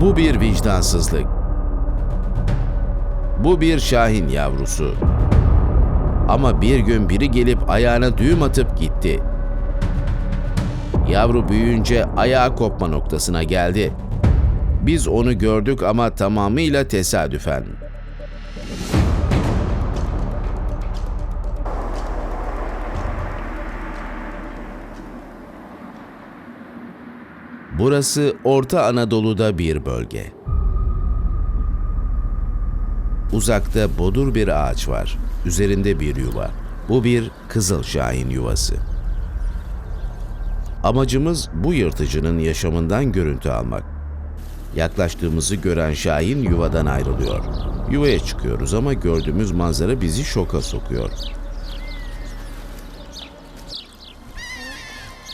Bu bir vicdansızlık. Bu bir şahin yavrusu. Ama bir gün biri gelip ayağına düğüm atıp gitti. Yavru büyüyünce ayağı kopma noktasına geldi. Biz onu gördük ama tamamıyla tesadüfen. Burası Orta Anadolu'da bir bölge. Uzakta bodur bir ağaç var. Üzerinde bir yuva. Bu bir kızıl şahin yuvası. Amacımız bu yırtıcının yaşamından görüntü almak. Yaklaştığımızı gören şahin yuvadan ayrılıyor. Yuvaya çıkıyoruz ama gördüğümüz manzara bizi şoka sokuyor.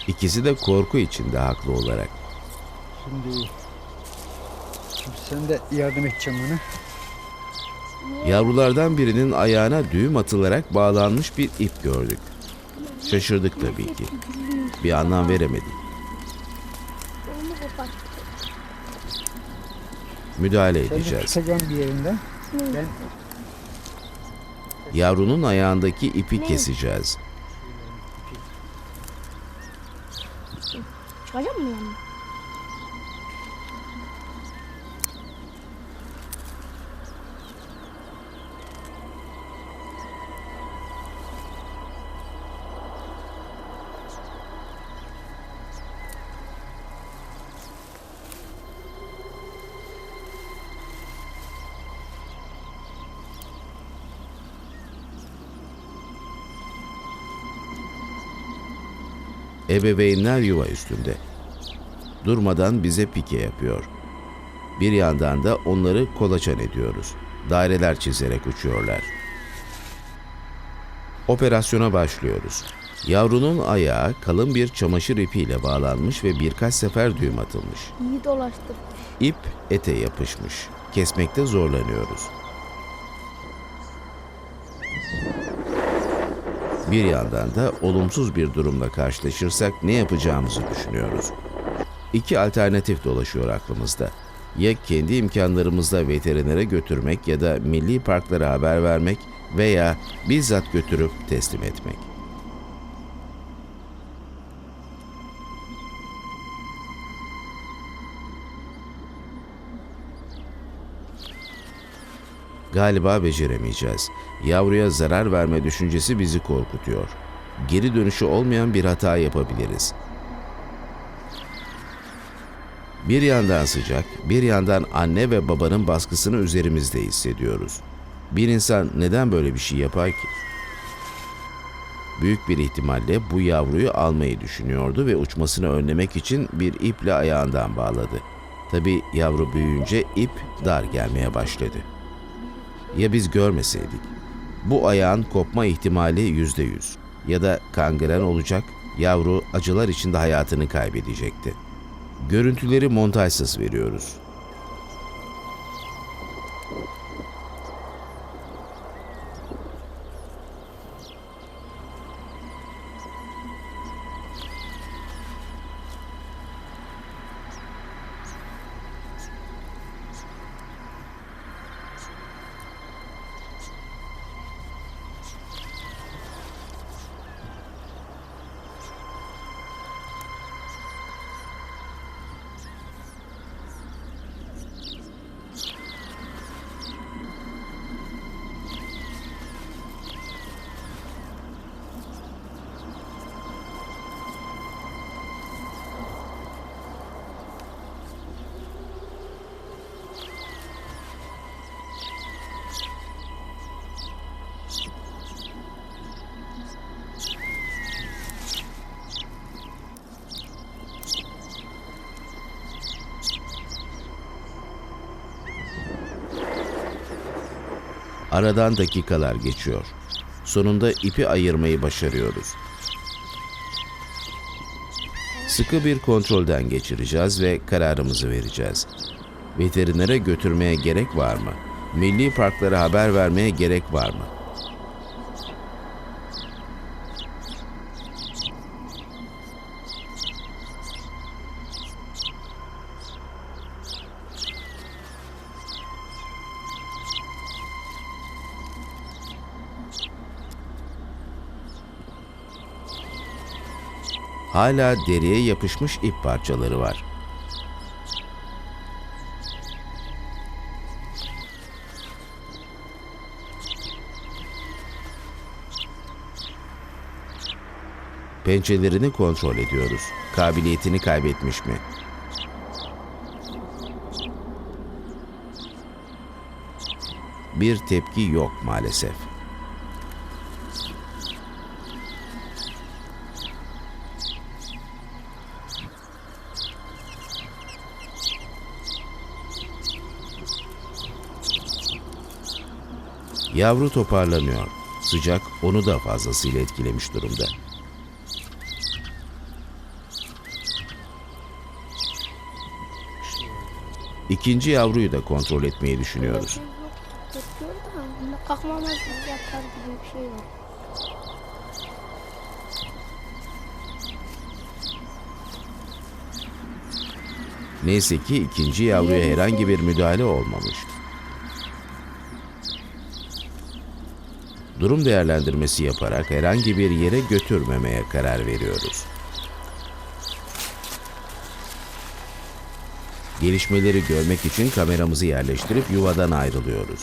İkisi de korku içinde haklı olarak. Şimdi, şimdi sen de yardım edeceğim bana. Yavrulardan birinin ayağına düğüm atılarak bağlanmış bir ip gördük. Şaşırdık tabii ki. Bir anlam veremedik. Müdahale Sen de edeceğiz. bir yerinden. Ben Yavrunun ayağındaki ipi keseceğiz. Çıkacak mı yani? Ebeveynler yuva üstünde. Durmadan bize pike yapıyor. Bir yandan da onları kolaçan ediyoruz. Daireler çizerek uçuyorlar. Operasyona başlıyoruz. Yavrunun ayağı kalın bir çamaşır ipiyle bağlanmış ve birkaç sefer düğüm atılmış. İyi dolaştır. İp ete yapışmış. Kesmekte zorlanıyoruz. Bir yandan da olumsuz bir durumla karşılaşırsak ne yapacağımızı düşünüyoruz. İki alternatif dolaşıyor aklımızda. Ya kendi imkanlarımızla veterinere götürmek ya da milli parklara haber vermek veya bizzat götürüp teslim etmek. Galiba beceremeyeceğiz. Yavruya zarar verme düşüncesi bizi korkutuyor. Geri dönüşü olmayan bir hata yapabiliriz. Bir yandan sıcak, bir yandan anne ve babanın baskısını üzerimizde hissediyoruz. Bir insan neden böyle bir şey yapar ki? Büyük bir ihtimalle bu yavruyu almayı düşünüyordu ve uçmasını önlemek için bir iple ayağından bağladı. Tabi yavru büyüyünce ip dar gelmeye başladı. Ya biz görmeseydik? Bu ayağın kopma ihtimali yüzde yüz. Ya da kangren olacak, yavru acılar içinde hayatını kaybedecekti. Görüntüleri montajsız veriyoruz. Aradan dakikalar geçiyor. Sonunda ipi ayırmayı başarıyoruz. Sıkı bir kontrolden geçireceğiz ve kararımızı vereceğiz. Veterinere götürmeye gerek var mı? Milli parklara haber vermeye gerek var mı? Hala deriye yapışmış ip parçaları var. Pençelerini kontrol ediyoruz. Kabiliyetini kaybetmiş mi? Bir tepki yok maalesef. Yavru toparlanıyor. Sıcak onu da fazlasıyla etkilemiş durumda. İkinci yavruyu da kontrol etmeyi düşünüyoruz. Neyse ki ikinci yavruya herhangi bir müdahale olmamış. Durum değerlendirmesi yaparak herhangi bir yere götürmemeye karar veriyoruz. Gelişmeleri görmek için kameramızı yerleştirip yuvadan ayrılıyoruz.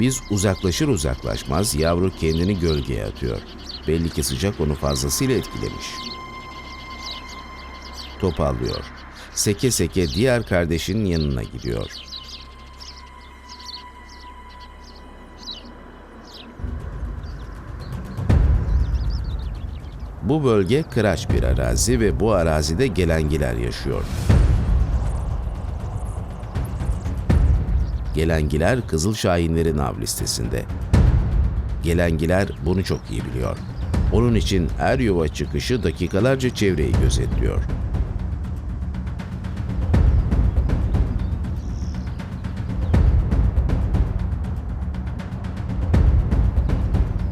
Biz uzaklaşır uzaklaşmaz yavru kendini gölgeye atıyor. Belli ki sıcak onu fazlasıyla etkilemiş. Topallıyor. Seke seke diğer kardeşinin yanına gidiyor. Bu bölge kıraç bir arazi ve bu arazide gelengiler yaşıyor. Gelengiler Kızıl Şahinlerin av listesinde. Gelengiler bunu çok iyi biliyor. Onun için er yuva çıkışı dakikalarca çevreyi gözetliyor.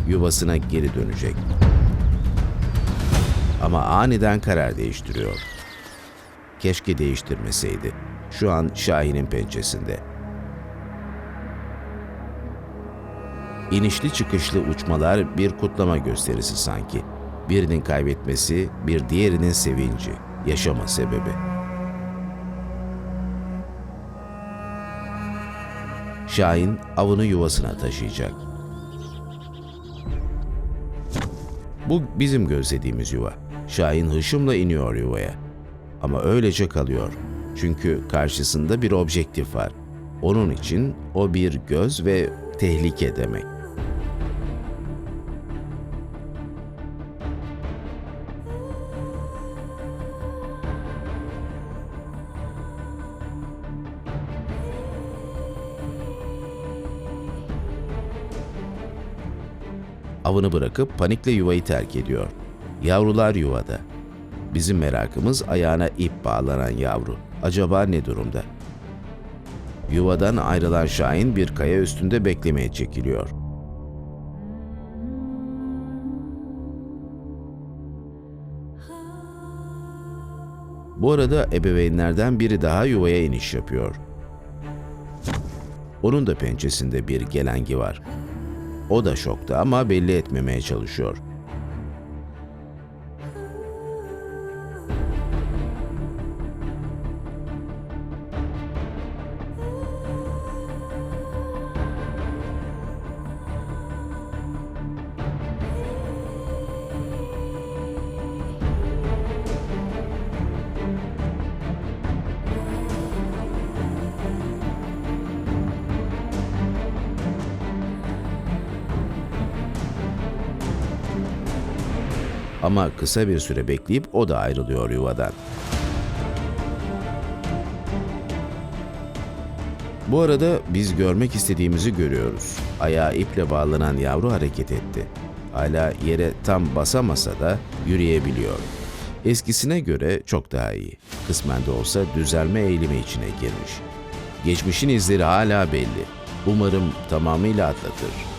Yuvasına geri dönecek. Ama aniden karar değiştiriyor. Keşke değiştirmeseydi. Şu an Şahin'in pençesinde. İnişli çıkışlı uçmalar bir kutlama gösterisi sanki. Birinin kaybetmesi, bir diğerinin sevinci, yaşama sebebi. Şahin avını yuvasına taşıyacak. Bu bizim gözlediğimiz yuva. Şahin hışımla iniyor yuvaya. Ama öylece kalıyor. Çünkü karşısında bir objektif var. Onun için o bir göz ve tehlike demek. Avını bırakıp panikle yuvayı terk ediyor. Yavrular yuvada. Bizim merakımız ayağına ip bağlanan yavru. Acaba ne durumda? Yuvadan ayrılan Şahin bir kaya üstünde beklemeye çekiliyor. Bu arada ebeveynlerden biri daha yuvaya iniş yapıyor. Onun da pençesinde bir gelengi var. O da şokta ama belli etmemeye çalışıyor. Ama kısa bir süre bekleyip o da ayrılıyor yuvadan. Bu arada biz görmek istediğimizi görüyoruz. Ayağı iple bağlanan yavru hareket etti. Hala yere tam basamasa da yürüyebiliyor. Eskisine göre çok daha iyi. Kısmen de olsa düzelme eğilimi içine girmiş. Geçmişin izleri hala belli. Umarım tamamıyla atlatır.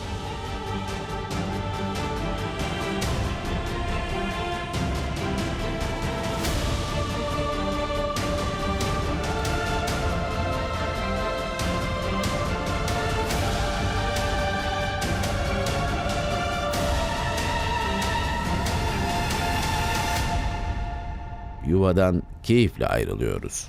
Yuvadan keyifle ayrılıyoruz.